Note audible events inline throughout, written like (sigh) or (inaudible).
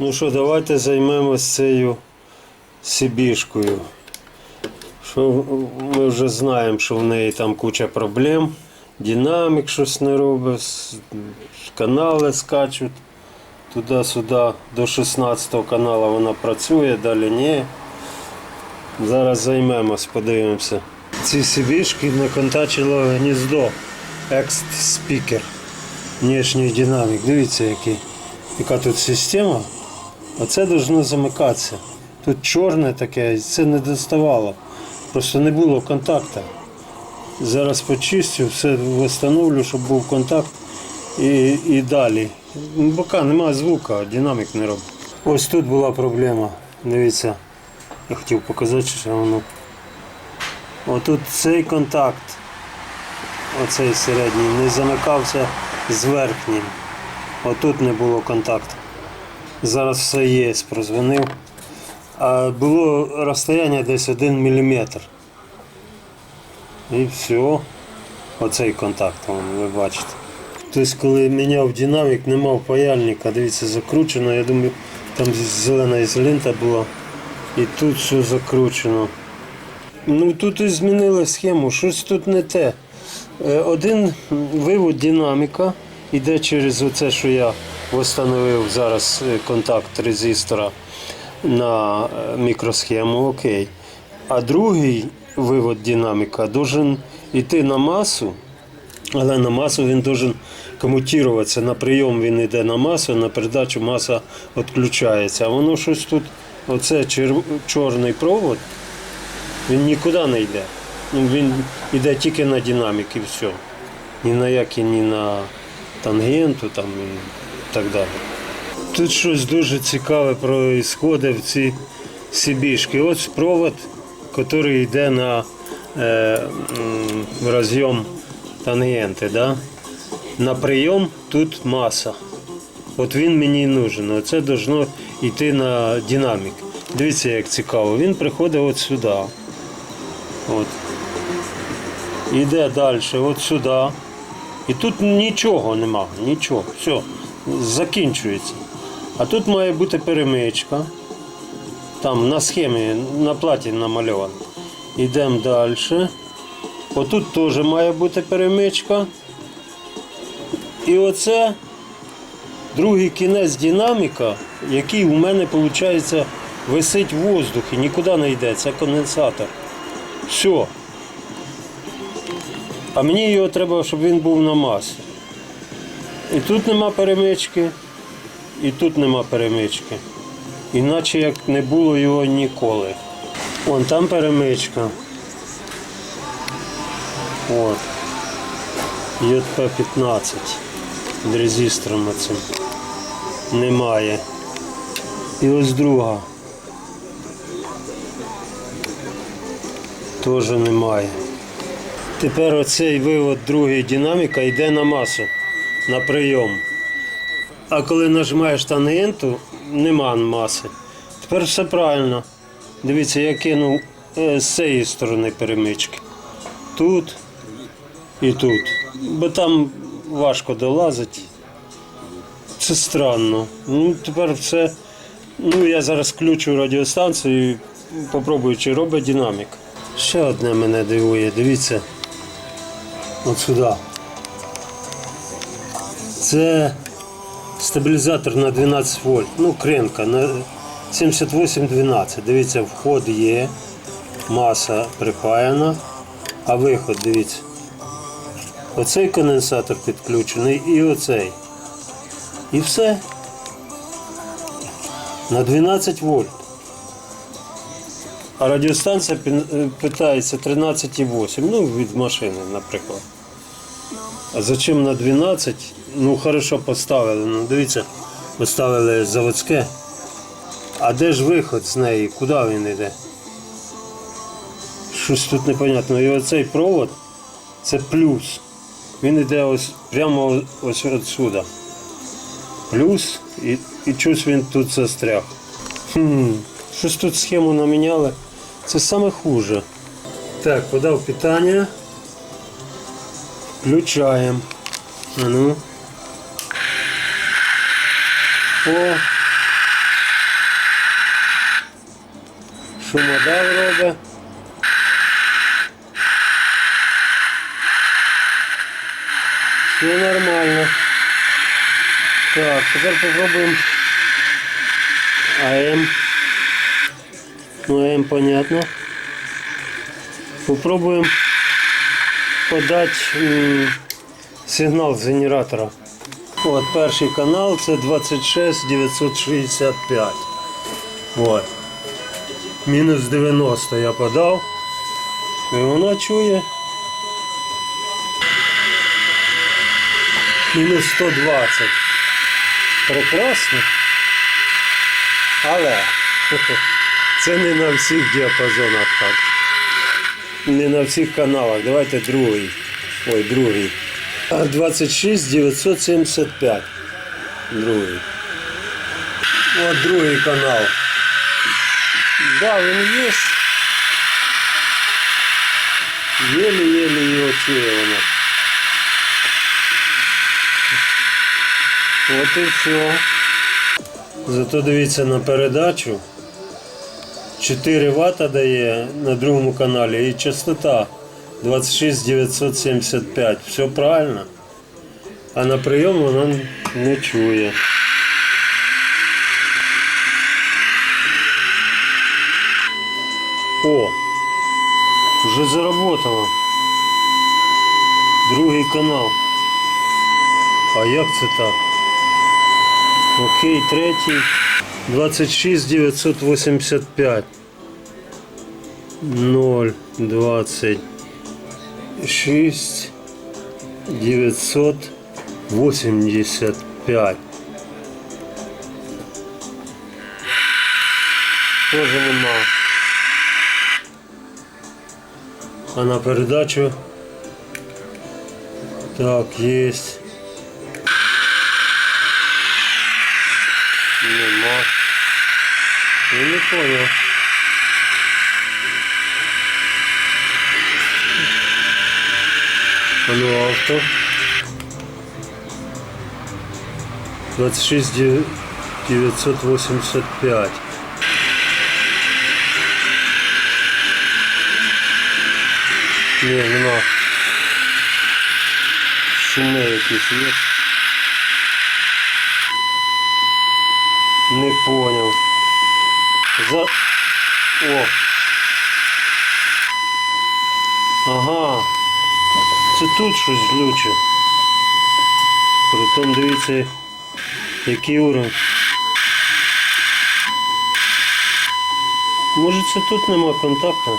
Ну що, давайте займемося цією сибішкою. Що ми вже знаємо, що в неї там куча проблем. Динамік щось не робить, канали скачуть туди-сюди. До 16 каналу вона працює, далі ні. Зараз займемось, подивимося. Ці сибішки наконтачило гніздо. Екст спікер. Внешній динамік. Дивіться, який. яка тут система. Оце должно замикатися. Тут чорне таке, це не доставало. Просто не було контакту. Зараз почистю, все встановлю, щоб був контакт і, і далі. Бока немає звука, динамік не робить. Ось тут була проблема. Дивіться, я хотів показати, що воно. Отут цей контакт, оцей середній, не замикався з верхнім. Отут не було контакту. Зараз все є, прозвонив. А було розстояння десь 1 мм. І все. Оцей контакт, ви бачите. Тобто, коли міняв динамік, не мав паяльника, дивіться, закручено. Я думаю, там зелена ізолента була. І тут все закручено. Ну тут і змінили схему, щось тут не те. Е, Один вивод динаміка йде через оце, що я встановив зараз е, контакт резистора на е, мікросхему, окей. А другий вивод динаміка должен йти на масу, але на масу він должен комутуватися. На прийом він йде на масу, на передачу маса відключається. А воно щось тут, оце чорний провод, він нікуди не йде. Ну, він йде тільки на динамік і все. Ні на які, ні на тангенту там, так далі. Тут щось дуже цікаве происходить в цій сибішки. Ось провод, який йде на е, розйом тангенти. Да? На прийом тут маса. От він мені нужен. Оце должно йти на динамік. Дивіться, як цікаво. Він приходить от сюди. От. Іде далі, от сюди. І тут нічого нема, нічого. Все, закінчується. А тут має бути перемичка. Там на схемі, на платі намальовано. Йдемо далі. Отут теж має бути перемичка. І оце другий кінець динаміка, який у мене, виходить, висить в воздухі, нікуди не йде. Це конденсатор. Все. А мені його треба, щоб він був на масі. І тут нема перемички, і тут нема перемички. Іначе як не було його ніколи. Вон там перемичка. От. ЙП-15 з резистором цим. Немає. І ось друга. Теж немає. Тепер оцей вивод другий динаміка йде на масу, на прийом. А коли нажимаєш тангенту, нема маси. Тепер все правильно. Дивіться, я кинув е, з цієї сторони перемички. Тут і тут. Бо там важко долазити. Це странно. Ну, тепер все. Ну, я зараз включу радіостанцію і попробую, чи робить динамік. Ще одне мене дивує, дивіться. От сюди. Це стабілізатор на 12 вольт. Ну, кренка на 78-12. Дивіться, вход є, маса припаяна, а виход, дивіться. Оцей конденсатор підключений і оцей. І все. На 12 вольт. А радіостанція е, питається 13,8, ну від машини, наприклад. А зачем на 12? Ну, хорошо поставили. Ну, дивіться, поставили заводське. А де ж виход з неї? Куди він йде? Щось тут непонятно. І оцей провод це плюс. Він йде ось прямо ось отсюда. Плюс і, і щось він тут застряг. Хм, щось тут схему наміняли. Це саме хуже. Так, подав питання. Включаємо. А ну. по шумодав. Все нормально. Так, теперь попробуем АМ. Ну, АМ понятно. Попробуем подать сигнал з генератора. От перший канал це 26 965. От. Мінус 90 я подав. І вона чує. Мінус 120. Прекрасно. Але (laughs) це не на всіх діапазонах так. Не на всіх каналах. Давайте другий. Ой, другий. А, 26 975. Другий. От другий канал. Да, він є. Єлі-єлі його чує вона. От і все. Зато дивіться на передачу. 4 Вт дає на другому каналі і частота 26975. Все правильно. А на прийом вона не чує. О! Вже заработало. Другий канал. А як це так? Окей, третій. 26 985. 0, 26 985. Тоже нема. А на передачу так, есть. Нема. Я не понял. А ну авто. 26 дев- 985. Ні, нема. Шуми якісь є. Не понял. За... О. Ага. Це тут щось глюче. Притом дивіться, який уровень. Може це тут нема контакту?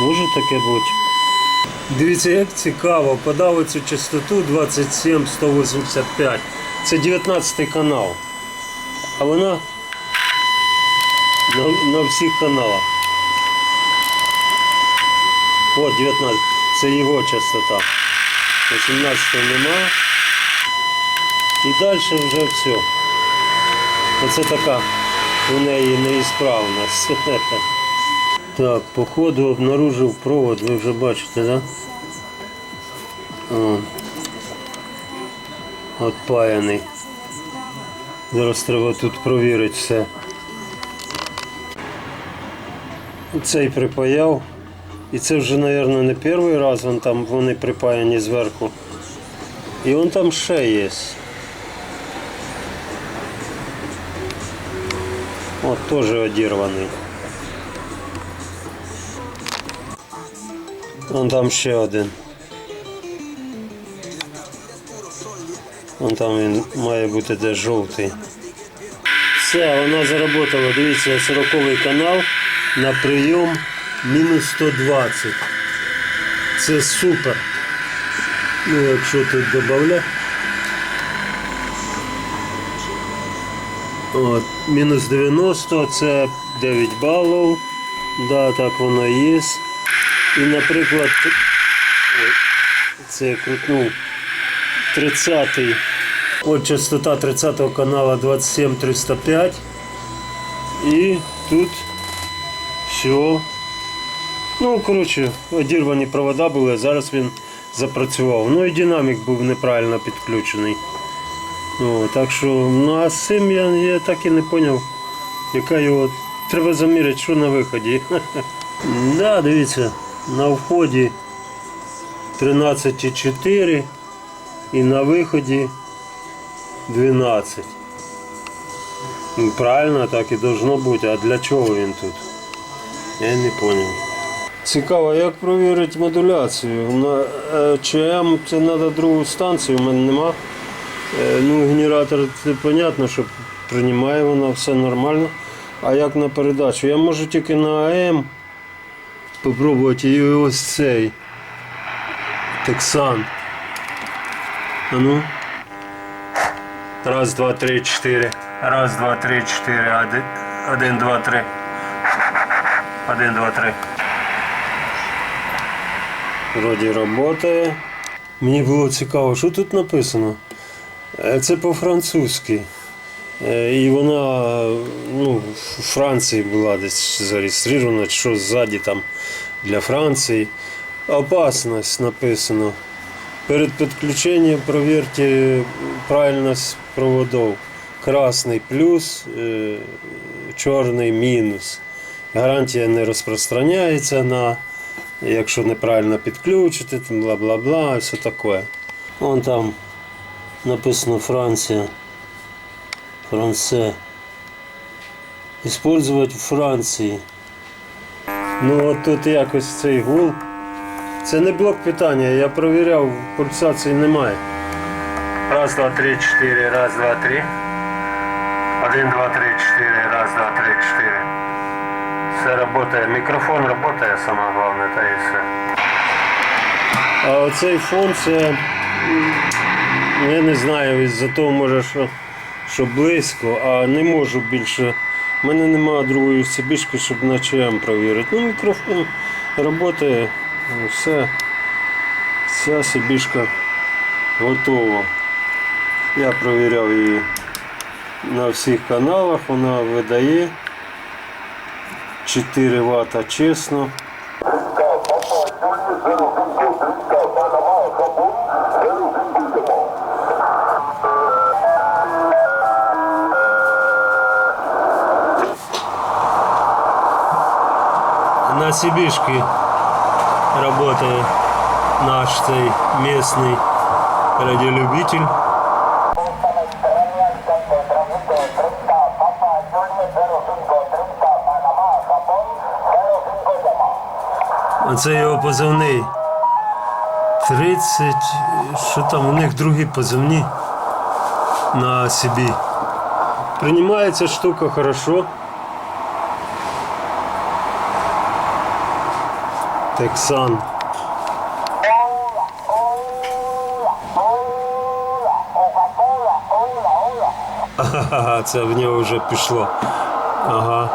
Може таке бути. Дивіться, як цікаво, подав цю частоту 27185. Це 19 канал. А вона на, на всіх каналах. От 19. Це його частота. 18 нема. І далі вже все. Оце така у неї неісправність. (laughs) Так, походу обнаружив провод, ви вже бачите, да? О. Отпаяний. Зараз треба тут провірити все. Цей припаяв. І це вже, мабуть, не перший раз вон там вони припаяні зверху. І он там ще є. От теж одірваний. Вон там ще один. Вон там він має бути де жовтий. Все, вона заработала. Дивіться, 40 канал на прийом мінус 120. Це супер. Ну, якщо тут додати. От, мінус 90 це 9 балів. Да, так воно і є. І, наприклад, це я крутнув 30-й. От частота 30-го канала 27305. І тут все. Ну, коротше, одірвані провода були, зараз він запрацював. Ну і динамік був неправильно підключений. О, так що, ну а з цим я, я так і не зрозумів, яка його. Треба заміряти, що на виході. (laughs) да, дивіться, на вході 13,4 і на виході 12. Ну, Правильно, так і должно бути. А для чого він тут? Я не зрозумів. Цікаво, як провірити модуляцію. На е, ЧМ це треба другу станцію, у мене нема. Е, Ну, генератор це понятно, що приймає вона, все нормально. А як на передачу? Я можу тільки на АМ попробувати і ось цей. Тексан. А ну. Раз, два, три, чотири. Раз, два, три, чотири. Один, один два, три. Один, два, три. Вроді працює. Мені було цікаво, що тут написано. Е, Це по-французьки. Е, І вона ну, в Франції була десь зареєстрована, що ззаді там для Франції. Опасність написано. Перед підключенням провірте правильність проводов. Красний плюс, е, чорний мінус. Гарантія не розпространяється на, якщо неправильно підключити, там бла-бла-бла, і все таке. Вон там написано Франція. Франце. Использовать в Франції. Ну от тут якось цей гул. Це не блок питання, я провіряв, пульсації немає. Раз, два, три, чотири, раз, два, три. Один, два, три, чотири, раз, два, три, чотири. Все працює. Мікрофон працює, саме головне, та і все. А оцей фон це. Я не знаю, із-за того може, що, що близько, а не можу більше. У мене немає другої сибішки, щоб на ЧМ провірити. Ну, мікрофон працює, ну, все. Вся сибішка готова. Я провіряв її на всіх каналах, вона видає 4 Вт чесно. На Сибишке работает наш цей местный радиолюбитель. Оце його позивний. 30. Що там у них другі позивні на собі. Приймається штука хорошо. Тексан. Ага, це в нього вже пішло. Ага.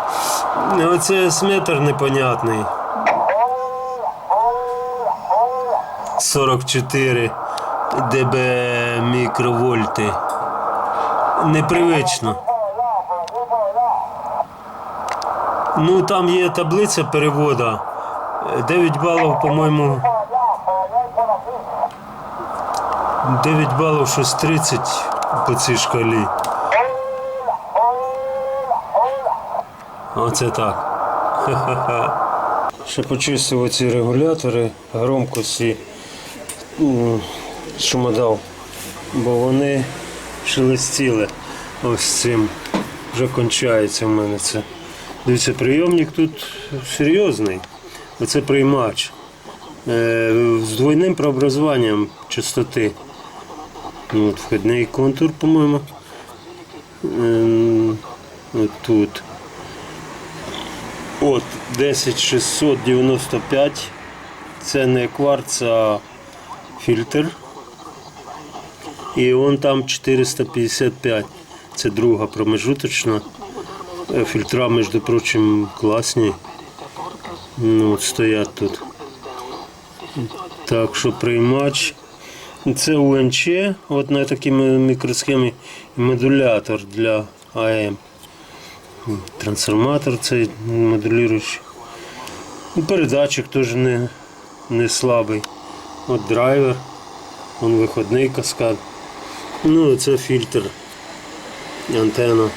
Оце сметр непонятний. 44 дБ мікровольти. Непривично. Ну там є таблиця переводу. 9 балів, по-моєму. 9 балів щось 30 по цій шкалі. Оце так. (laughs) Ще почистив оці регулятори громкості шумодав, бо вони шелестіли ось цим. Вже кончається в мене це. Дивіться, прийомник тут серйозний. Оце приймач. Е, з двойним преобразуванням частоти. Ну, От вхідний контур, по-моєму. Ем, От тут. От 10695. Це не кварц, а фільтр. І он там 455. Це друга промежуточна. Е, Фільтра, між прочим, класні. Ну, от стоять тут. Так що приймач. Це УНЧ, от на такій мікросхемі модулятор для АМ. Трансформатор цей модулюючий. Ну, Передатчик теж не, не слабий. От драйвер, он виходний каскад. Ну, це фільтр. Антенна.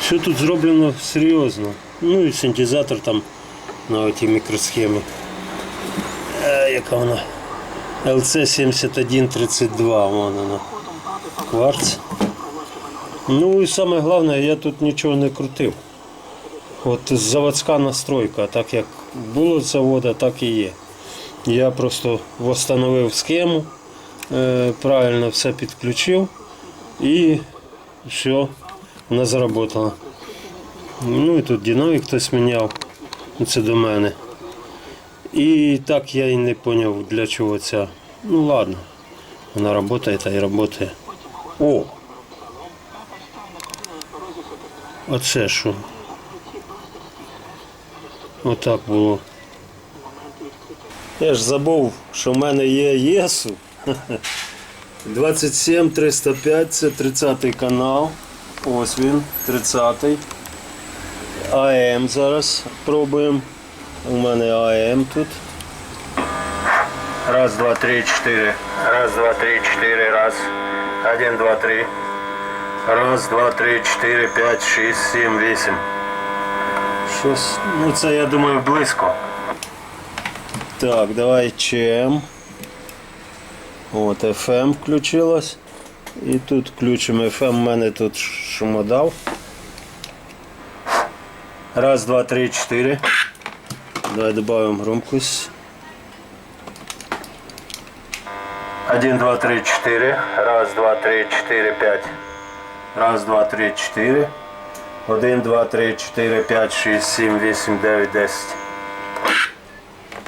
Все тут зроблено серйозно. Ну і синтезатор там на оті мікросхеми. Е, яка вона? LC7132, вон вона. Кварц. Ну і саме головне, я тут нічого не крутив. От заводська настройка, так як було з завода, так і є. Я просто встановив схему, е, правильно все підключив і все, вона заработала. Ну і тут динамік хтось міняв, це до мене. І так я і не зрозумів, для чого ця. Ну ладно, вона працює та й працює. О! Оце що? Отак було. Я ж забув, що в мене є ЄСу. 27 305, це 30-й канал. Ось він, 30. АМ зараз пробуємо. У мене АМ тут. Раз, два, три, чотири. Раз, два, три, чотири, раз. Один, два, три. Раз, два, три, чотири, п'ять, шість, сім, вісім. Щось, ну це я думаю близько. Так, давай ЧМ. От FM включилось. І тут включимо FM. У мене тут шумодав. Раз, два, три, чотири. Давай добавим громкость. Один, два, три, четыре. Раз, два, три, четыре, пять. Раз, два, три, чотири. Один, два, три, чотири, п'ять, шість, сім, вісім, дев'ять, десять.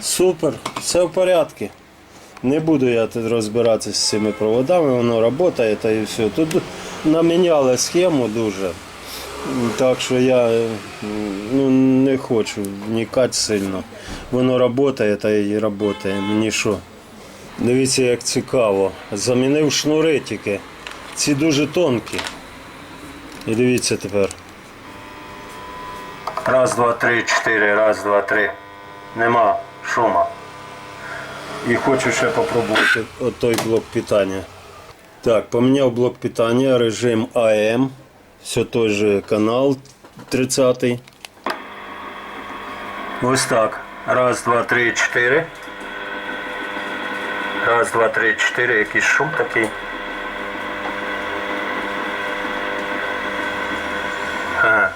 Супер, все в порядку. Не буду я тут розбиратися з цими проводами, воно працює та і все. Тут наміняли схему дуже. Так що я ну, не хочу вникати сильно. Воно працює та й працює. Мені що. Дивіться, як цікаво. Замінив шнури тільки. Ці дуже тонкі. І дивіться тепер. Раз, два, три, чотири, раз, два, три. Нема шума. І хочу ще попробувати той блок питання. Так, поміняв блок питання, режим АМ. Все той же канал 30. Ось так. Раз, два, три, чотири. Раз, два, три, чотири. Якийсь шум такий. Ага.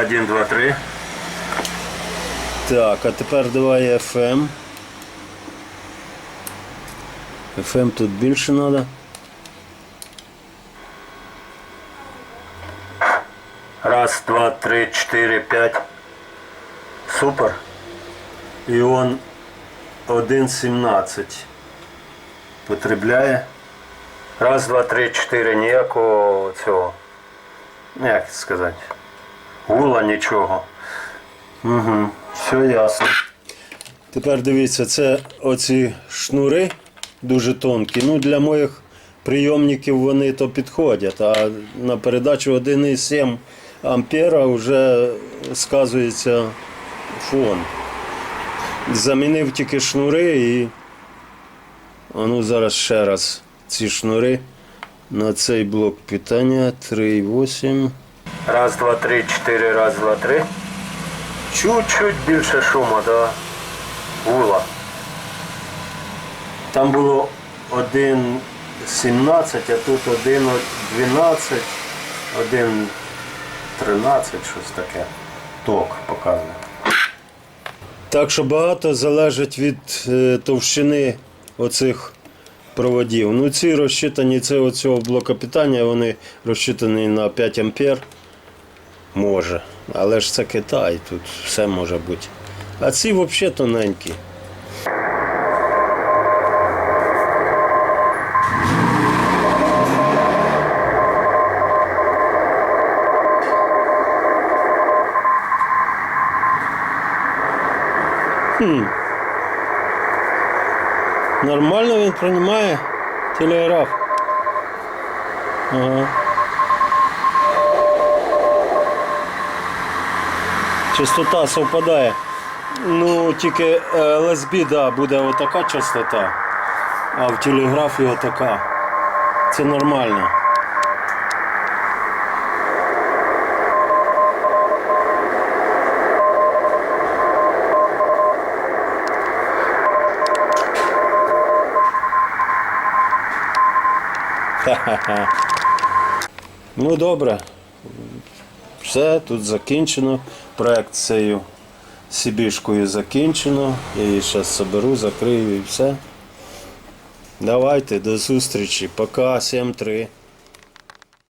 Один, два, три. Так, а тепер давай FM. FM тут більше треба. Раз, два, три, чотири, п'ять. Супер. І он 1,17 потребляє. Раз, два, три, чотири. Ніякого цього. Як сказати? Гула нічого. Угу, все ясно. Тепер дивіться, це оці шнури дуже тонкі. Ну, для моїх прийомників вони то підходять, а на передачу 1,7 ампера вже сказується фон. Замінив тільки шнури і. А ну зараз ще раз ці шнури на цей блок питання 3,8. Раз, два, три, чотири, раз, два, три. Чуть-чуть більше шуму, да. Гула. Там було 1,17, а тут 1,12, 1,13, щось таке. Ток показує. Так що багато залежить від е, товщини оцих проводів. Ну ці розчитані, це оцього блока питання, вони розчитані на 5 ампер. Може. Але ж це Китай, тут все може бути. А ці взагалі тоненькі. Нормально він приймає телеграф. Ага. Частота совпадає. Ну, тільки е, LSB, да, буде отака частота, а в телеграфі отака. Це нормально. (laughs) Ну добре. Все, тут закінчено. Проект цією сібішкою закінчено. Я її зараз соберу, закрию і все. Давайте, до зустрічі. Пока, 7-3.